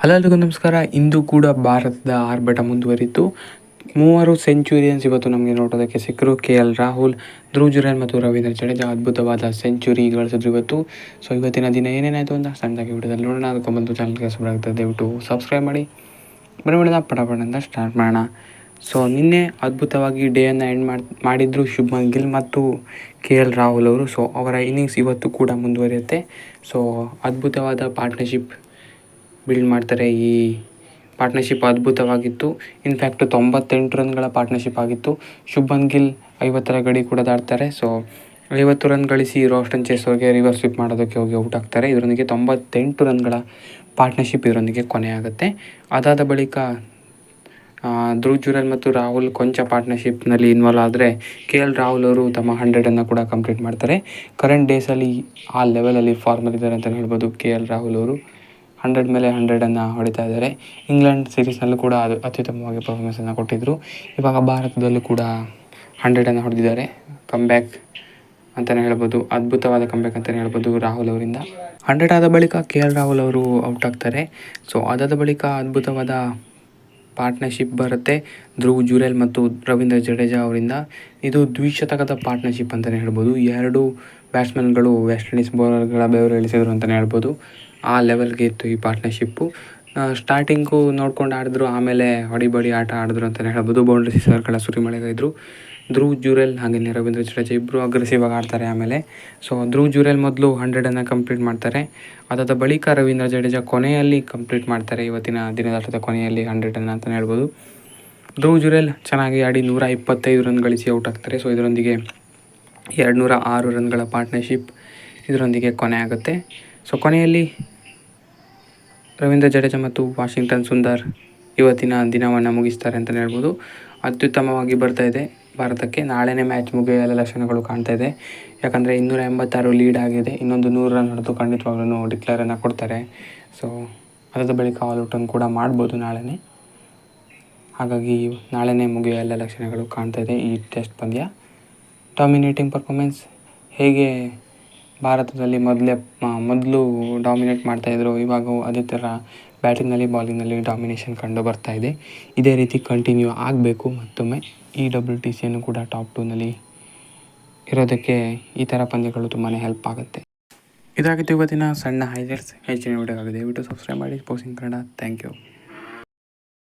Hello ನಮಸ್ಕಾರ. ಇಂದು ಕೂಡ ಭಾರತದ ಆರ್ಭಟ ಮುಂದುವರಿತು. ಮೂವರು ಸೆಂಚುರಿಯನ್ಸ್ ಇವತ್ತು ನಮಗೆ ನೋಡೋದಕ್ಕೆ ಸಿಕ್ಕರು ಕೆ ಎಲ್ ರಾಹುಲ್ ಧ್ರುವ್ ಮತ್ತು ರವೀಂದ್ರ ಜಡೇಜಾ. ಅದ್ಭುತವಾದ ಸೆಂಚುರಿ ಗಳಿಸಿದ್ರು ಇವತ್ತು. ಸೊ ಇವತ್ತಿನ ದಿನ ಏನೇನಾಯಿತು ಅಂತ ಸಣ್ಣದಾಗಿ ವಿಡಿಯೋದಲ್ಲಿ ನೋಡೋಣ. ಅದಕ್ಕೆ ಬಂದು ಚಾನಲ್ಗೆ ಆಗ್ತದೆ ದಯವಿಟ್ಟು ಸಬ್ಸ್ಕ್ರೈಬ್ ಮಾಡಿ. ಬರಬೇಡ ಅಂತ ಸ್ಟಾರ್ಟ್ ಮಾಡೋಣ. ಸೊ ನಿನ್ನೆ ಅದ್ಭುತವಾಗಿ ಡೇಯನ್ನು ಎಂಡ್ ಮಾಡಿ, ಮಾಡಿದ್ರು ಶುಭಮನ್ ಗಿಲ್ ಮತ್ತು ಕೆ ಎಲ್ ರಾಹುಲ್ ಅವರು. ಸೊ ಅವರ ಇನ್ನಿಂಗ್ಸ್ ಇವತ್ತು ಕೂಡ ಮುಂದುವರಿಯುತ್ತೆ. ಸೊ ಅದ್ಭುತವಾದ ಪಾರ್ಟ್ನರ್ಶಿಪ್ ಬಿಲ್ಡ್ ಮಾಡ್ತಾರೆ ಈ ಪಾರ್ಟ್ನರ್ಶಿಪ್ ಅದ್ಭುತವಾಗಿತ್ತು. ಇನ್ಫ್ಯಾಕ್ಟ್ ತೊಂಬತ್ತೆಂಟು ರನ್ಗಳ ಪಾರ್ಟ್ನರ್ಶಿಪ್ ಆಗಿತ್ತು. ಶುಭನ್ ಗಿಲ್ ಐವತ್ತರ ಗಡಿ ಕೂಡ ದಾಟ್ತಾರೆ. ಸೊ ಐವತ್ತು ರನ್ ಗಳಿಸಿ ರೋಸ್ಟನ್ ಚೇಸ್ ಅವ್ರಿಗೆ ರಿವರ್ಸ್ ಸ್ವಿಪ್ ಮಾಡೋದಕ್ಕೆ ಹೋಗಿ ಔಟ್ ಆಗ್ತಾರೆ. ಇದರೊಂದಿಗೆ ತೊಂಬತ್ತೆಂಟು ರನ್ಗಳ ಪಾರ್ಟ್ನರ್ಶಿಪ್ ಇದರೊಂದಿಗೆ ಕೊನೆಯಾಗುತ್ತೆ ಅದಾದ ಬಳಿಕ ಧ್ರುವ್ ಜುರಲ್ ಮತ್ತು ರಾಹುಲ್ ಕೊಂಚ ಪಾರ್ಟ್ನರ್ಶಿಪ್ನಲ್ಲಿ ಇನ್ವಾಲ್ವ್ ಆದರೆ ಕೆ ಎಲ್ ರಾಹುಲ್ ಅವರು ತಮ್ಮ ಹಂಡ್ರೆಡನ್ನು ಕೂಡ ಕಂಪ್ಲೀಟ್ ಮಾಡ್ತಾರೆ. ಕರೆಂಟ್ ಡೇಸಲ್ಲಿ ಆ ಲೆವೆಲಲ್ಲಿ ಫಾರ್ಮಲ್ಲಿದ್ದಾರೆ ಅಂತಲೇ ಹೇಳ್ಬೋದು ಕೆ ಎಲ್ ರಾಹುಲ್ ಅವರು. ಹಂಡ್ರೆಡ್ ಮೇಲೆ ಹಂಡ್ರೆಡನ್ನು ಹೊಡಿತಾ ಇದ್ದಾರೆ. ಇಂಗ್ಲೆಂಡ್ ಸೀರೀಸ್ನಲ್ಲೂ ಕೂಡ ಅದು ಅತ್ಯುತ್ತಮವಾಗಿ ಪರ್ಫಾರ್ಮೆನ್ಸನ್ನು ಕೊಟ್ಟಿದ್ದರು ಇವಾಗ ಭಾರತದಲ್ಲೂ ಕೂಡ ಹಂಡ್ರೆಡನ್ನು ಹೊಡೆದಿದ್ದಾರೆ. ಕಮ್ ಬ್ಯಾಕ್ ಅಂತಲೇ ಹೇಳ್ಬೋದು, ಅದ್ಭುತವಾದ ಕಂಬ್ಯಾಕ್ ಅಂತಲೇ ಹೇಳ್ಬೋದು ರಾಹುಲ್ ಅವರಿಂದ. ಹಂಡ್ರೆಡ್ ಆದ ಬಳಿಕ ಕೆ ಎಲ್ ರಾಹುಲ್ ಅವರು ಔಟ್ ಆಗ್ತಾರೆ. ಸೊ ಅದಾದ ಬಳಿಕ ಅದ್ಭುತವಾದ ಪಾರ್ಟ್ನರ್ಶಿಪ್ ಬರುತ್ತೆ ಧ್ರುವ್ ಜುರೇಲ್ ಮತ್ತು ರವೀಂದ್ರ ಜಡೇಜಾ ಅವರಿಂದ. ಇದು ದ್ವಿಶತಕದ ಪಾರ್ಟ್ನರ್ಶಿಪ್ ಅಂತಲೇ ಹೇಳ್ಬೋದು. ಎರಡು ಬ್ಯಾಟ್ಸ್ಮನ್ಗಳು ವೆಸ್ಟ್ ಇಂಡೀಸ್ ಬೌಲರ್ಗಳ ಬೆವರು ಇಳಿಸಿದರು ಅಂತಲೇ ಹೇಳ್ಬೋದು. ಆ ಲೆವೆಲ್ಗೆ ಇತ್ತು ಈ ಪಾರ್ಟ್ನರ್ಶಿಪ್ಪು ಸ್ಟಾರ್ಟಿಂಗು ನೋಡ್ಕೊಂಡು ಆಡಿದ್ರು, ಆಮೇಲೆ ಹೊಡಿಬಡಿ ಆಟ ಆಡಿದ್ರು ಅಂತಲೇ ಹೇಳ್ಬೋದು. ಬೌಂಡ್ರಿ ಸಿಕ್ಸರ್ಗಳ ಸುರಿಮಳೆಗಿದ್ರು ಧ್ರುವ್ ಜುರೆಲ್ ಹಾಗೆಯೇ ರವೀಂದ್ರ ಜಡೇಜಾ ಇಬ್ಬರು ಅಗ್ರೆಸಿವ್ ಆಗಿ ಆಡ್ತಾರೆ ಆಮೇಲೆ. ಸೊ ಧ್ರುವ್ ಜುರೆಲ್ ಮೊದಲು ಹಂಡ್ರೆಡನ್ನು ಕಂಪ್ಲೀಟ್ ಮಾಡ್ತಾರೆ. ಅದಾದ ಬಳಿಕ ರವೀಂದ್ರ ಜಡೇಜಾ ಕೊನೆಯಲ್ಲಿ ಕಂಪ್ಲೀಟ್ ಮಾಡ್ತಾರೆ. ಇವತ್ತಿನ ದಿನದಾಟದ ಕೊನೆಯಲ್ಲಿ ಹಂಡ್ರೆಡನ್ನು ಅಂತಲೇ ಹೇಳ್ಬೋದು. ಧ್ರುವ್ ಜುರೆಲ್ ಚೆನ್ನಾಗಿ ಆಡಿ ನೂರ ಇಪ್ಪತ್ತೈದು ರನ್ ಗಳಿಸಿ ಔಟ್ ಆಗ್ತಾರೆ. ಸೊ ಇದರೊಂದಿಗೆ ಎರಡು ನೂರ ಆರು ರನ್ಗಳ ಪಾರ್ಟ್ನರ್ಶಿಪ್ ಇದರೊಂದಿಗೆ ಕೊನೆ ಆಗುತ್ತೆ. ಸೊ ಕೊನೆಯಲ್ಲಿ ರವೀಂದ್ರ ಜಡೇಜಾ ಮತ್ತು ವಾಷಿಂಗ್ಟನ್ ಸುಂದರ್ ಇವತ್ತಿನ ದಿನವನ್ನು ಮುಗಿಸ್ತಾರೆ ಅಂತಲೇ ಹೇಳ್ಬೋದು. ಅತ್ಯುತ್ತಮವಾಗಿ ಬರ್ತಾ ಇದೆ ಭಾರತಕ್ಕೆ. ನಾಳೆನೇ ಮ್ಯಾಚ್ ಮುಗಿಯೋ ಲಕ್ಷಣಗಳು ಕಾಣ್ತಾ ಇದೆ. ಯಾಕಂದರೆ ಇನ್ನೂರ ಎಂಬತ್ತಾರು ಲೀಡ್ ಆಗಿದೆ. ಇನ್ನೊಂದು ನೂರು ರನ್ ಹೊಡೆದು ಖಂಡಿತವಾಗ್ಲೂ ಡಿಕ್ಲೇರನ್ನು ಕೊಡ್ತಾರೆ. ಸೊ ಅದರ ಬಳಿಕ ಆಲ್ ಔಟನ್ನು ಕೂಡ ಮಾಡ್ಬೋದು ನಾಳೆನೇ. ಹಾಗಾಗಿ ನಾಳೆನೇ ಮುಗಿಯೋ ಎಲ್ಲ ಲಕ್ಷಣಗಳು ಕಾಣ್ತಾ ಇದೆ ಈ ಟೆಸ್ಟ್ ಪಂದ್ಯ. ಡಾಮಿನೇಟಿಂಗ್ ಪರ್ಫಾರ್ಮೆನ್ಸ್ ಹೇಗೆ ಭಾರತದಲ್ಲಿ ಮೊದಲೇ ಮೊದಲು ಡಾಮಿನೇಟ್ ಮಾಡ್ತಾಯಿದ್ರು ಇವಾಗ ಅದೇ ಥರ ಬ್ಯಾಟಿಂಗ್ನಲ್ಲಿ ಬಾಲಿಂಗ್ನಲ್ಲಿ ಡಾಮಿನೇಷನ್ ಕಂಡು ಬರ್ತಾ ಇದೆ. ಇದೇ ರೀತಿ ಕಂಟಿನ್ಯೂ ಆಗಬೇಕು. ಮತ್ತೊಮ್ಮೆ ಇ ಡಬ್ಲ್ಯೂ ಟಿ ಸಿಯನ್ನು ಕೂಡ ಟಾಪ್ ಟೂನಲ್ಲಿ ಇರೋದಕ್ಕೆ ಈ ಥರ ಪಂದ್ಯಗಳು ತುಂಬಾ ಹೆಲ್ಪ್ ಆಗುತ್ತೆ. ಇದಾಗಿತ್ತು ಇವತ್ತಿನ ಸಣ್ಣ ಹೈಲೈಟ್ಸ್ ಹೆಚ್ಚಿನ ವಿಡಿಯೋ ಆಗಿದೆ ದಯವಿಟ್ಟು ಸಬ್ಸ್ಕ್ರೈಬ್ ಮಾಡಿ. ಪೋಸ್ಟಿಂಗ್ ಕನ್ನಡ. Thank you